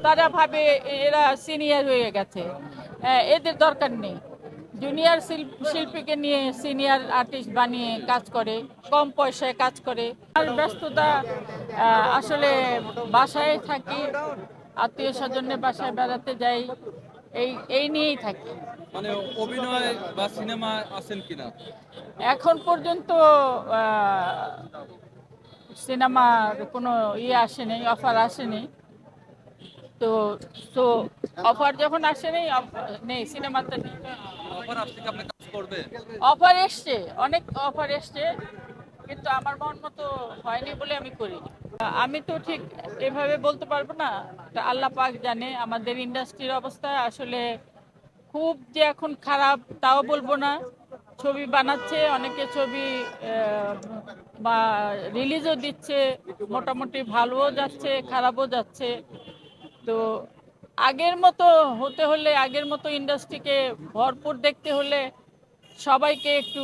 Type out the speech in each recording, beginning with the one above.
তারা ভাবে এরা সিনিয়র হয়ে গেছে। আহ, এদের দরকার নেই। জুনিয়র শিল্পীকে নিয়ে সিনিয়র আর্টিস্ট বানিয়ে কাজ করে কম পয়সায় কাজ করে। আর ব্যস্ততা আসলে বাসায় থাকি আত্মীয় স্বজনের বাসায় বেড়াতে যাই এই এই নিয়েই থাকি। মানে অভিনয় বা সিনেমা আছেন কিনা? এখন পর্যন্ত সিনেমার কোনো ইয়ে আসেনি অফার আসেনি। তো তো অফার যখন আসেনি অফ- নেই সিনেমাতে নেই। অফার আসলে আপনি কাজ করবে অফার এসছে অনেক অফার এসছে কিন্তু আমার মন মতো হয়নি বলে আমি করি। আমি তো ঠিক এভাবে বলতে পারব না আল্লাহ পাক জানে আমাদের ইন্ডাস্ট্রির অবস্থা আসলে খুব যে এখন খারাপ তাও বলব না। ছবি বানাচ্ছে অনেকে ছবি বা রিলিজও দিচ্ছে মোটামুটি ভালোও যাচ্ছে খারাপও যাচ্ছে। তো আগের মতো হতে হলে, আগের মতো ইন্ডাস্ট্রিকে ভরপুর দেখতে হলে সবাইকে একটু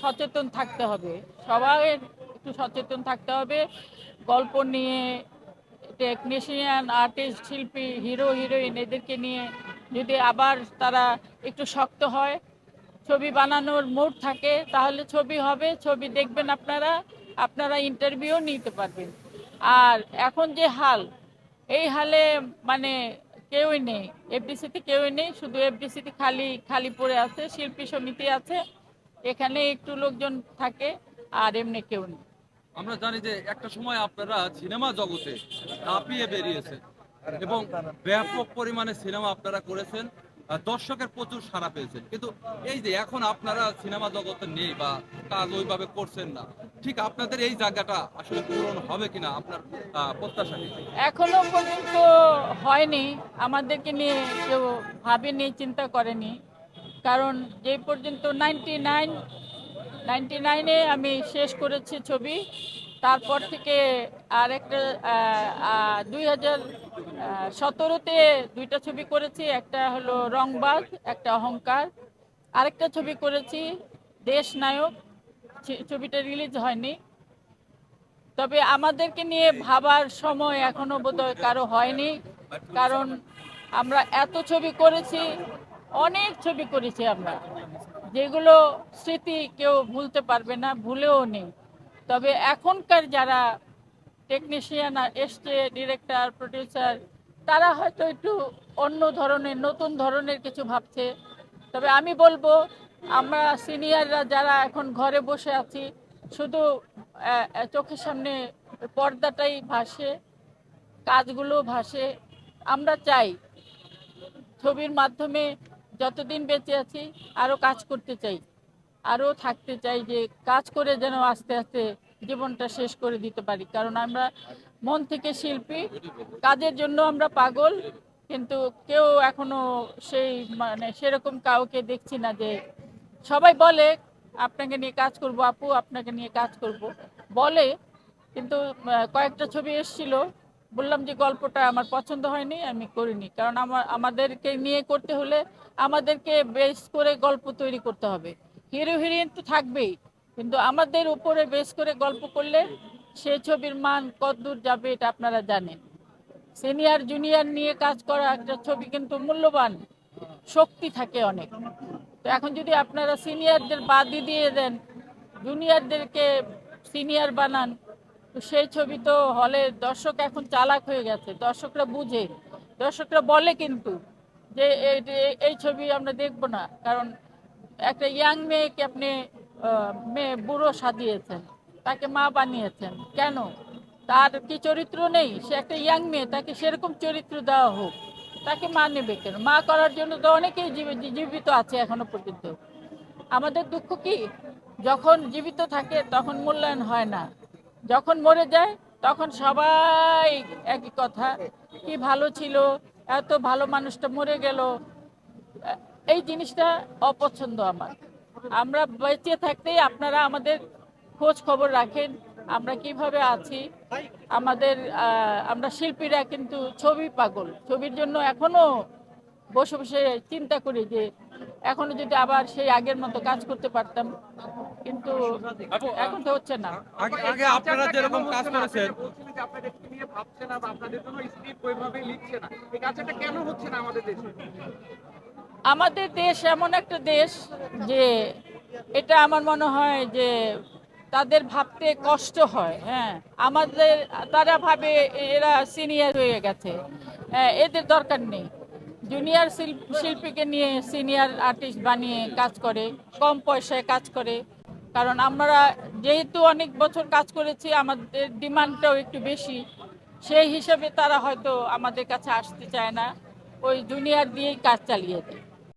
সচেতন থাকতে হবে। সবাই একটু সচেতন থাকতে হবে। গল্প নিয়ে টেকনিশিয়ান আর্টিস্ট শিল্পী হিরো হিরোইন এদেরকে নিয়ে যদি আবার তারা একটু শক্ত হয়, ছবি বানানোর মুড থাকে, তাহলে ছবি হবে, ছবি দেখবেন আপনারা আপনারা ইন্টারভিউ নিতে পারবেন। আর এখন যে হাল এই হালে মানে কেউই নেই। এফডিসিতে কেউই নেই, শুধু এফডিসিতে খালি খালি পড়ে আছে, শিল্পী সমিতি আছে। এখানে একটু লোকজন থাকে, আর এমনি কেউ নেই। আমরা জানি যে একটা সময় আপনারা সিনেমা জগতে কাঁপিয়ে বেরিয়েছে এবং ব্যাপক পরিমাণে সিনেমা আপনারা করেছেন। দর্শকের প্রচুর সাড়া পেয়েছেন। কিন্তু এই যে এখন আপনারা সিনেমা জগতে নেই বা কাজ ওইভাবে করছেন না, ঠিক আপনাদের এই জায়গাটা আসলে পূরণ হবে কিনা আপনার প্রত্যাশা? এখনও পর্যন্ত হয়নি। আমাদেরকে নিয়ে কেউ ভাবেনি, চিন্তা করেনি। কারণ যে পর্যন্ত নাইনটি নাইন, নাইনটি নাইনে আমি শেষ করেছি ছবি তারপর থেকে আর একটা দুই হাজার সতেরোতে দুইটা ছবি করেছি, একটা হলো রংবাজ, একটা অহংকার। আরেকটা ছবি করেছি, দেশ নায়ক ছবিটা রিলিজ হয়নি। তবে আমাদেরকে নিয়ে ভাবার সময় এখনও বোধহয় কারও হয়নি, কারণ আমরা এত ছবি করেছি, অনেক ছবি করেছি আমরা, যেগুলো স্মৃতি কেউ ভুলতে পারবে না, ভুলেও নেই। তবে এখনকার যারা টেকনিশিয়ান এসছে ডিরেক্টর প্রডিউসার তারা হয়তো একটু অন্য ধরনের, নতুন ধরনের কিছু ভাবছে। তবে আমি বলব, আমরা সিনিয়ররা যারা এখন ঘরে বসে আছি, শুধু চোখের সামনে পর্দাটাই ভাসে, কাজগুলো ভাসে। আমরা চাই ছবির মাধ্যমে যতদিন বেঁচে আছি আরও কাজ করতে চাই। আরও থাকতে চাই যে কাজ করে যেন আস্তে আস্তে জীবনটা শেষ করে দিতে পারি। কারণ আমরা মন থেকে শিল্পী, কাজের জন্য আমরা পাগল, কিন্তু কেউ এখনও সেই মানে সেরকম কাউকে দেখছি না যে সবাই বলে, আপনাকে নিয়ে কাজ করব আপু, আপনাকে নিয়ে কাজ করব। বলে, কিন্তু কয়েকটা ছবি এসেছিল। বললাম যে গল্পটা আমার পছন্দ হয়নি, আমি করিনি। কারণ আমার আমাদেরকে নিয়ে করতে হলে আমাদেরকে বেশ করে গল্প তৈরি করতে হবে। হিরো হিরোইন তো থাকবেই। কিন্তু আমাদের উপরে বেশ করে গল্প করলে সে ছবির মান কতদূর যাবে এটা আপনারা জানেন। সিনিয়র, জুনিয়র নিয়ে কাজ করা একটা ছবি কিন্তু মূল্যবান, শক্তি থাকে অনেক। তো এখন যদি আপনারা সিনিয়রদের বাদ দিয়ে দেন, জুনিয়রদেরকে সিনিয়র বানান, তো সেই ছবি তো হলে দর্শক এখন চালাক হয়ে গেছে, দর্শকরা বুঝে। দর্শকরা বলে কিন্তু যে এই ছবি আমরা দেখব না, কারণ একটা ইয়াং মেয়েকে আপনি মেয়ে বুড়ো সাজিয়েছেন, তাকে মা বানিয়েছেন, কেন? তার কি চরিত্র নেই? সে একটা ইয়াং মেয়ে, তাকে সেরকম চরিত্র দেওয়া হোক, তাকে মা নেবে কেন? মা করার জন্য তো অনেকেই জীব- জীবিত আছে এখনও পর্যন্ত। আমাদের দুঃখ কি? যখন জীবিত থাকে তখন মূল্যায়ন হয় না। যখন মরে যায় তখন সবাই একই কথা, কি ভালো ছিল, এত ভালো মানুষটা মরে গেল। এই জিনিসটা অপছন্দ আমার। আমরা বেঁচে থাকতেই আপনারা আমাদের খোঁজ খবর রাখেন আমরা কীভাবে আছি। আমাদের আমরা শিল্পীরা কিন্তু ছবি পাগল। ছবির জন্য এখনও বসে বসে চিন্তা করি যে এখনও যদি আবার সেই আগের মতো কাজ করতে পারতাম। কিন্তু এখন তো হচ্ছে না। আগে আপনারা যেরকম কাজ করেছেন। বলছিলেন নিয়ে ভাবছে না বা আপনাদের জন্য স্ক্রিপ্ট ওইভাবে লিখছে না। এই কাজটা কেন হচ্ছে না আমাদের দেশে? আমাদের দেশ এমন একটা দেশ যে এটা আমার মনে হয় যে তাদের ভাবতে কষ্ট হয় হ্যাঁ। আমাদের তারা ভাবে এরা সিনিয়র হয়ে গেছে। হ্যাঁ, এদের দরকার নেই। জুনিয়র শিল্পীকে নিয়ে সিনিয়র আর্টিস্ট বানিয়ে কাজ করে কম পয়সায় কাজ করে। কারণ আমরা যেহেতু অনেক বছর কাজ করেছি আমাদের ডিমান্ডটাও একটু বেশি। সেই হিসাবে তারা হয়তো আমাদের কাছে আসতে চায় না। ওই জুনিয়র দিয়েই কাজ চালিয়ে দেয়।